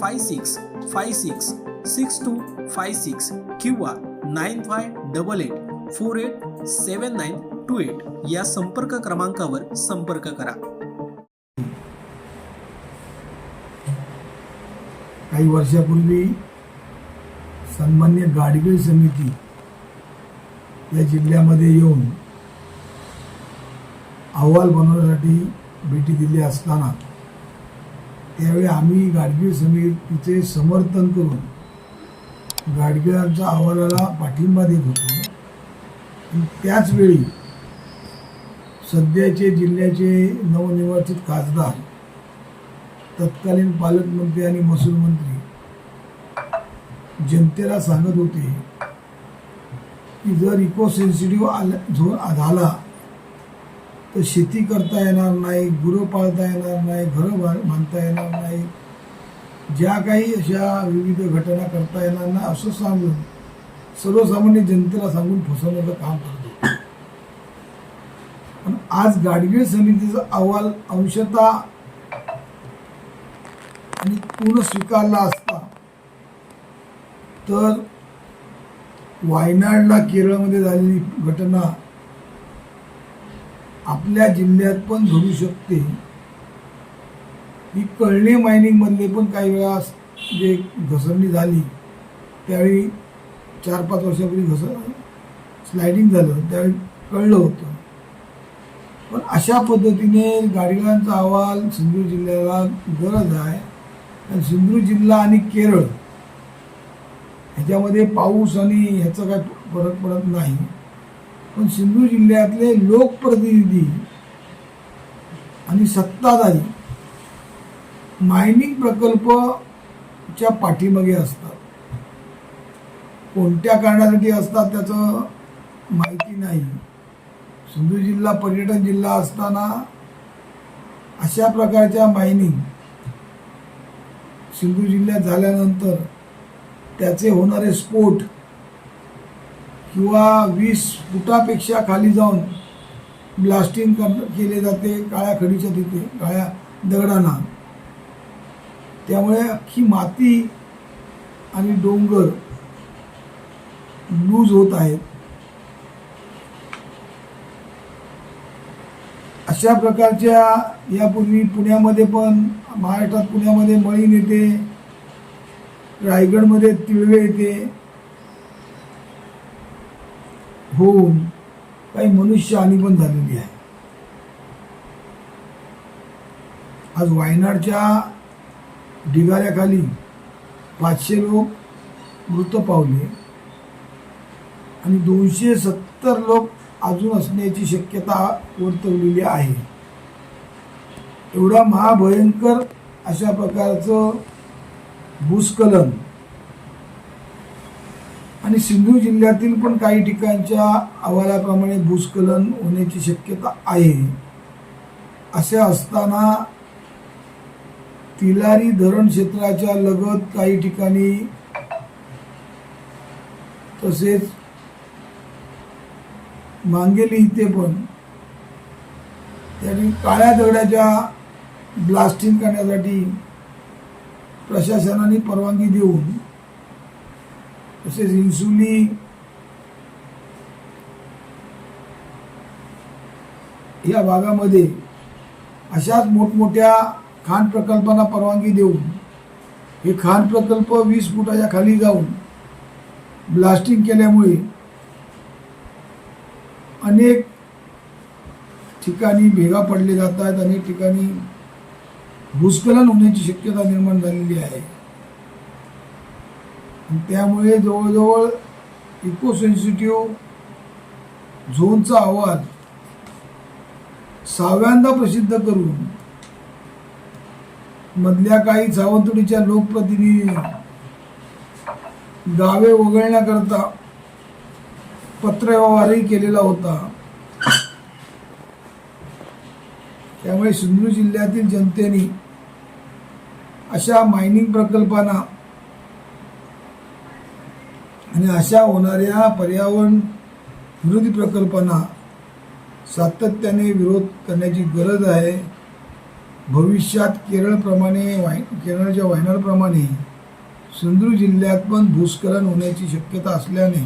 five six five six six two five six किंवा nine five double eight four eight seven nine two eight या संपर्क क्रमांकावर संपर्क करा. काही वर्षापूर्वी सन्मान्य गाडगीळ समिती या जिल्ह्यामध्ये येऊन अहवाल बनवण्यासाठी भेटी दिली असताना त्यावेळी आम्ही गाडगीळ समितीचे समर्थन करून गाडगिळांच्या अहवालाला पाठिंबा देत होतो. त्याचवेळी सध्याचे जिल्ह्याचे नवनिर्वाचित खासदार तत्कालीन पालकमंत्री आणि महसूल मंत्री जनतेला सांगत होते की जर इको सेन्सिटिव्ह आल्या झोन झाला तर शेती करता येणार नाही गुरं पाळता येणार नाही घरं बांधता येणार नाही. ज्या काही अशा विविध घटना करता येणार नाही असं सांगून सर्वसामान्य जनतेला सांगून फसवण्याचं काम करतो. पण आज गाडगीळ समितीचा अहवाल अंशतः आणि पूर्ण स्वीकारला असता तर वायनाडला केरळमध्ये झालेली घटना आपल्या जिल्ह्यात पण घडू शकते. ही कळणे मायनिंगमधले पण काही वेळा जे घसरणी झाली त्यावेळी चार पाच वर्षापूर्वी घसर स्लायडिंग झालं त्यावेळी कळलं होतं. पण अशा पद्धतीने गाडगिळांचा अहवाल सिंधुदुर्ग जिल्ह्याला गरज आहे. आणि सिंधुदुर्ग जिल्हा आणि केरळ ह्याच्यामध्ये पाऊस आणि ह्याचा काय फरक पडत नाही. पण सिंधू जिल्ह्यातले लोकप्रतिनिधी आणि सत्ताधारी मायनिंग प्रकल्पच्या पाठीमागे असतात. कोणत्या कारणासाठी असतात त्याचं माहिती नाही. सिंधू जिल्हा पर्यटन जिल्हा असताना अशा प्रकारच्या मायनिंग सिंधू जिल्ह्यात झाल्यानंतर त्याचे होणारे स्फोट किंवा वीस फुटापेक्षा खाली जाऊन ब्लास्टिंग केले जाते काळ्या खडीच्या तिथे काळ्या दगडांना. त्यामुळे अख्खी माती आणि डोंगर लूज होत आहेत. अशा प्रकारच्या यापूर्वी पुण्यामध्ये पण महाराष्ट्रात पुण्यामध्ये मळीन येते रायगडमध्ये तिळवे येते. होऊन काही मनुष्य हानी पण झालेली आहे. आज वायनाडच्या ढिगाऱ्याखाली पाचशे लोक मृत पावले आणि दोनशे सत्तर लोक अजून असण्याची शक्यता वर्तवलेली आहे. एवढा महाभयंकर अशा प्रकारचं भूस्खलन आणि सिंधू जिल्ह्यातील पण काही ठिकाणच्या अहवालाप्रमाणे भूस्खलन होण्याची शक्यता आहे. असे असताना तिलारी धरण क्षेत्राच्या लगत काही ठिकाणी तसेच मांगेली इथे पण त्यांनी काळ्या दगडाच्या ब्लास्टिंग करण्यासाठी प्रशासनाने परवानगी देऊन तसेच इन्सुली या भागामध्ये अशाच मोठमोठ्या खाण प्रकल्पांना परवानगी देऊन हे खाण प्रकल्प वीस फुटाच्या खाली जाऊन ब्लास्टिंग केल्यामुळे अनेक ठिकाणी भेगा पडले जात आहेत अनेक ठिकाणी भूस्खलन होण्याची शक्यता निर्माण झालेली आहे. त्यामुळे जवळजवळ इको सेन्सिटिव्ह झोनचा आवाज सहाव्यांदा प्रसिद्ध करून मधल्या काही सावंतवाडीच्या लोकप्रतिनिधींनी गावे वगळण्याकरता पत्रव्यवहारही केलेला होता. त्यामुळे सिंधुदुर्ग जिल्ह्यातील जनतेने अशा मायनिंग प्रकल्पांना आणि अशा होणाऱ्या पर्यावरण विरोधी प्रकल्पांना सातत्याने विरोध करण्याची गरज आहे. भविष्यात केरळप्रमाणे वाय केरळच्या वायनाडप्रमाणे सिंधुदुर्ग जिल्ह्यात पण भूस्खलन होण्याची शक्यता असल्याने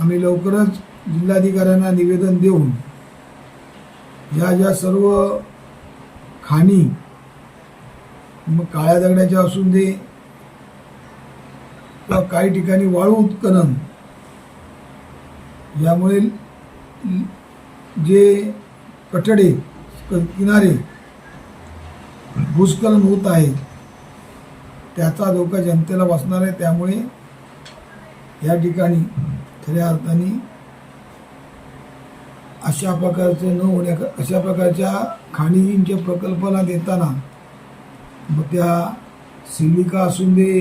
आम्ही लवकरच जिल्हाधिकाऱ्यांना निवेदन देऊन या ज्या सर्व खाणी मग काळ्या दगडाच्या असून दे किंवा काही ठिकाणी वाळू उत्खनन. यामुळे जे कठडे किनारे भूस्खलन होत आहे त्याचा धोका जनतेला बसणार आहे. त्यामुळे या ठिकाणी खऱ्या अर्थाने अशा प्रकारचे न होण्या अशा प्रकारच्या खाणींच्या प्रकल्पाला देताना मग त्या सिलिका असून दे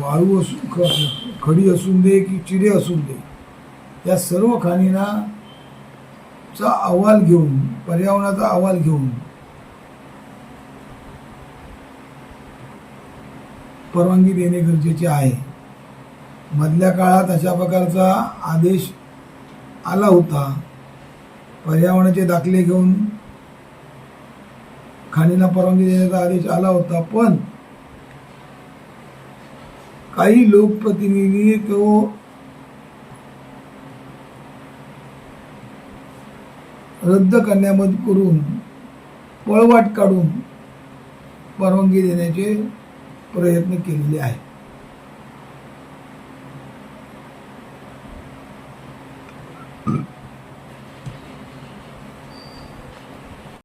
वाळू असू खडी असून दे की चिरे असून दे या सर्व खाणींना चा अहवाल घेऊन पर्यावरणाचा अहवाल घेऊन परवानगी देणे गरजेचे आहे. मधल्या काळात अशा प्रकारचा आदेश आला होता. पर्यावरणाचे दाखले घेऊन खाणींना परवानगी देण्याचा आदेश आला होता पण काही लोकप्रतिनिधी तो रद्द करण्यामध्ये करून पळवाट काढून परवानगी देण्याचे प्रयत्न केलेले आहेत.